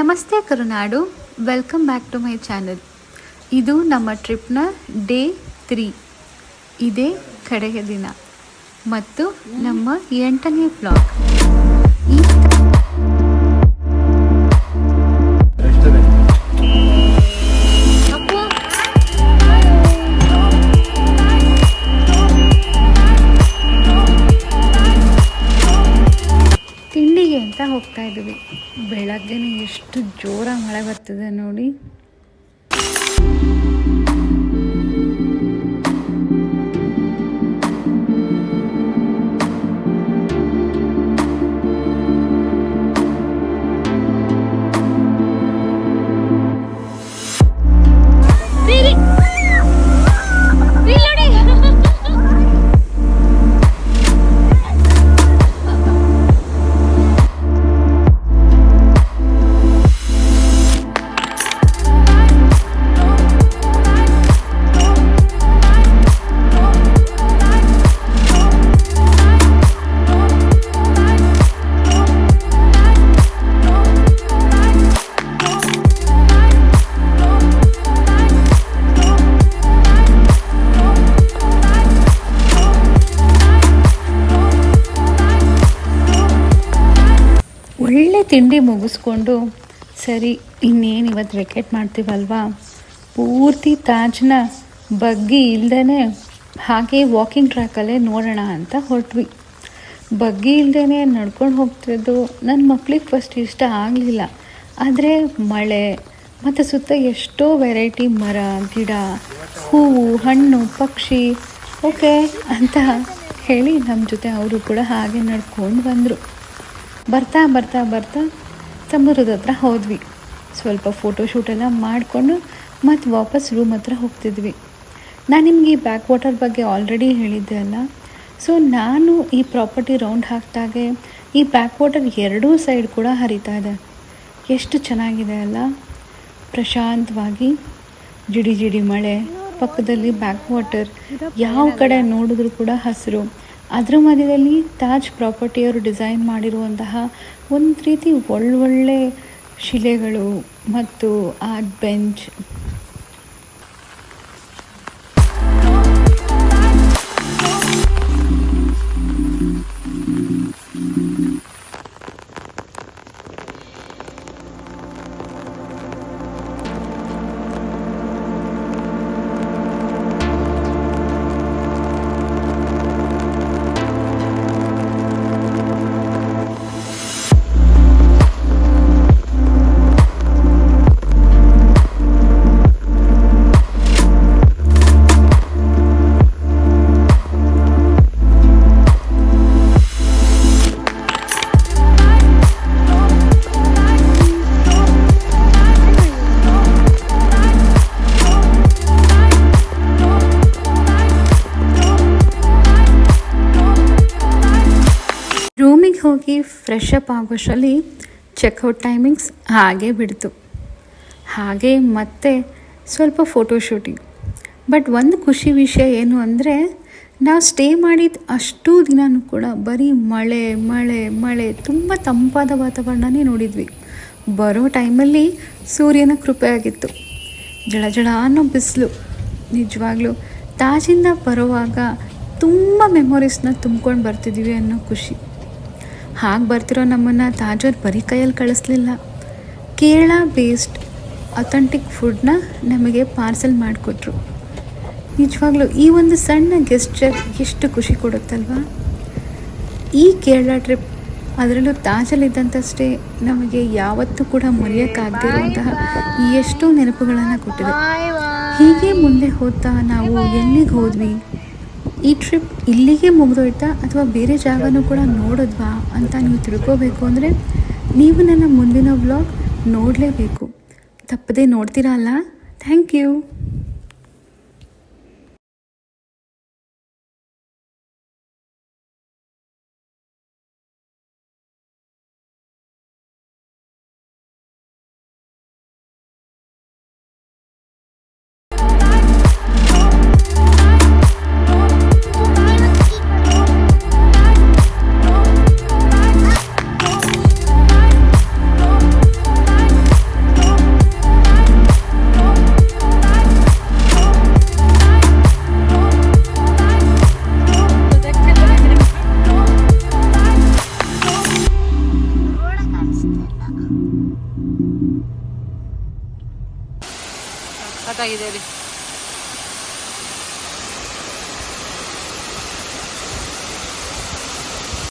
ನಮಸ್ತೆ Karunadu. Welcome back to my channel ಇದು ನಮ್ಮ ಟ್ರಿಪ್ನ ಡೇ ತ್ರೀ ಇದೇ ಕಡೆಯ ದಿನ. ಮತ್ತು ನಮ್ಮ ಎಂಟನೇ ಬ್ಲಾಗ್ ಬೆಳಗ್ಗೆನೇ ಎಷ್ಟು ಜೋರಾಗಿ ಮಳೆ ಬರ್ತಿದೆ ನೋಡಿ. ಒಳ್ಳೆ ತಿಂಡಿ ಮುಗಿಸ್ಕೊಂಡು, ಸರಿ, ಇನ್ನೇನು ಇವತ್ತು ವೆಕೆಟ್ ಮಾಡ್ತೀವಲ್ವಾ? ಪೂರ್ತಿ ತಾಜ್ನ ಬಗ್ಗಿ ಇಲ್ಲದೇ ಹಾಗೆ ವಾಕಿಂಗ್ ಟ್ರ್ಯಾಕಲ್ಲೇ ನೋಡೋಣ ಅಂತ ಹೊರಟ್ವಿ. ಬಗ್ಗಿ ಇಲ್ಲದೇ ನಡ್ಕೊಂಡು ಹೋಗ್ತಿದ್ದು ನನ್ನ ಮಕ್ಳಿಗೆ ಫಸ್ಟ್ ಇಷ್ಟ ಆಗಲಿಲ್ಲ. ಆದರೆ ಮಳೆ, ಮತ್ತು ಸುತ್ತ ಎಷ್ಟೋ ವೆರೈಟಿ ಮರ, ಗಿಡ, ಹೂವು, ಹಣ್ಣು, ಪಕ್ಷಿ, ಓಕೆ ಅಂತ ಹೇಳಿ ನಮ್ಮ ಜೊತೆ ಅವರು ಕೂಡ ಹಾಗೆ ನಡ್ಕೊಂಡು ಬಂದರು. ಬರ್ತಾ ಬರ್ತಾ ಬರ್ತಾ ಸಮುದ್ರದ ಹತ್ರ ಹೋದ್ವಿ. ಸ್ವಲ್ಪ ಫೋಟೋ ಎಲ್ಲ ಮಾಡಿಕೊಂಡು ಮತ್ತು ವಾಪಸ್ ರೂಮ್ ಹತ್ರ ಹೋಗ್ತಿದ್ವಿ. ನಾನು ನಿಮಗೆ ಈ ಬ್ಯಾಕ್ ವಾಟರ್ ಬಗ್ಗೆ ಆಲ್ರೆಡಿ ಹೇಳಿದ್ದೆ ಅಲ್ಲ. ಸೊ ನಾನು ಈ ಪ್ರಾಪರ್ಟಿ ರೌಂಡ್ ಹಾಕಿದಾಗೆ ಈ ಬ್ಯಾಕ್ ವಾಟರ್ ಎರಡೂ ಸೈಡ್ ಕೂಡ ಹರಿತಾ ಇದೆ. ಎಷ್ಟು ಚೆನ್ನಾಗಿದೆ ಅಲ್ಲ. ಪ್ರಶಾಂತವಾಗಿ ಜಿಡಿ ಜಿಡಿ ಮಳೆ ಪಕ್ಕದಲ್ಲಿ ಬ್ಯಾಕ್ ವಾಟರ್ ಯಾವ ಕಡೆ ನೋಡಿದ್ರು ಕೂಡ ಹಸಿರು. ಅದರ ಮಧ್ಯದಲ್ಲಿ ತಾಜ್ ಪ್ರಾಪರ್ಟಿಯವರು ಡಿಸೈನ್ ಮಾಡಿರುವಂತಹ ಒಂದು ರೀತಿ ಒಳ್ಳೊಳ್ಳೆ ಶಿಲೆಗಳು ಮತ್ತು ಆರ್ಟ್ ಬೆಂಚ್ ಹೋಗಿ ಫ್ರೆಶ್ ಅಪ್ ಆಗೋಷ್ಟರಲ್ಲಿ ಚೆಕ್ಔಟ್ ಟೈಮಿಂಗ್ಸ್ ಹಾಗೆ ಬಿಡ್ತು. ಹಾಗೆ ಮತ್ತೆ ಸ್ವಲ್ಪ ಫೋಟೋಶೂಟಿಂಗ್ ಬಟ್ ಒಂದು ಖುಷಿ ವಿಷಯ ಏನು ಅಂದರೆ, ನಾವು ಸ್ಟೇ ಮಾಡಿದ ಅಷ್ಟೂ ದಿನವೂ ಕೂಡ ಬರೀ ಮಳೆ ಮಳೆ ಮಳೆ ತುಂಬ ತಂಪಾದ ವಾತಾವರಣನೇ ನೋಡಿದ್ವಿ. ಬರೋ ಟೈಮಲ್ಲಿ ಸೂರ್ಯನ ಕೃಪೆ ಆಗಿತ್ತು. ಜಳ ಜಳ ಅನ್ನೋ ಬಿಸಿಲು. ನಿಜವಾಗ್ಲೂ ತಾಜಿಂದ ಬರುವಾಗ ತುಂಬ ಮೆಮೊರೀಸ್ನ ತುಂಬ್ಕೊಂಡು ಬರ್ತಿದ್ದೀವಿ ಅನ್ನೋ ಖುಷಿ. ಹಾಗೆ ಬರ್ತಿರೋ ನಮ್ಮನ್ನು ತಾಜರ್ ಬರೀ ಕೈಯಲ್ಲಿ ಕಳಿಸ್ಲಿಲ್ಲ. ಕೇರಳ ಬೇಸ್ಡ್ ಅಥೆಂಟಿಕ್ ಫುಡ್ನ ನಮಗೆ ಪಾರ್ಸೆಲ್ ಮಾಡಿಕೊಟ್ರು. ನಿಜವಾಗ್ಲೂ ಈ ಒಂದು ಸಣ್ಣ ಗೆಸ್ಚರ್ ಎಷ್ಟು ಖುಷಿ ಕೊಡುತ್ತಲ್ವಾ? ಈ ಕೇರಳ ಟ್ರಿಪ್ ಅದರಲ್ಲೂ ತಾಜಲ್ಲಿದ್ದಂಥಷ್ಟೇ ನಮಗೆ ಯಾವತ್ತೂ ಕೂಡ ಮರೆಯೋಕ್ಕಾಗದಿರುವಂತಹ ಎಷ್ಟೋ ನೆನಪುಗಳನ್ನು ಕೊಟ್ಟಿದೆ. ಹೀಗೆ ಮುಂದೆ ಹೋಗ್ತಾ ನಾವು ಎಲ್ಲಿಗೆ ಹೋದ್ವಿ? ಈ ಟ್ರಿಪ್ ಇಲ್ಲಿಗೆ ಮುಗಿದೋಯ್ತಾ ಅಥವಾ ಬೇರೆ ಜಾಗನೂ ಕೂಡ ನೋಡಿದ್ವಾ ಅಂತ ನೀವು ತಿಳ್ಕೋಬೇಕು ಅಂದರೆ ನೀವು ನನ್ನ ಮುಂದಿನ ವ್ಲಾಗ್ ನೋಡಲೇಬೇಕು. ತಪ್ಪದೇ ನೋಡ್ತೀರಲ್ಲ ಥ್ಯಾಂಕ್ ಯು ಸಖತ್ತಾಗಿದೆ ರೀ.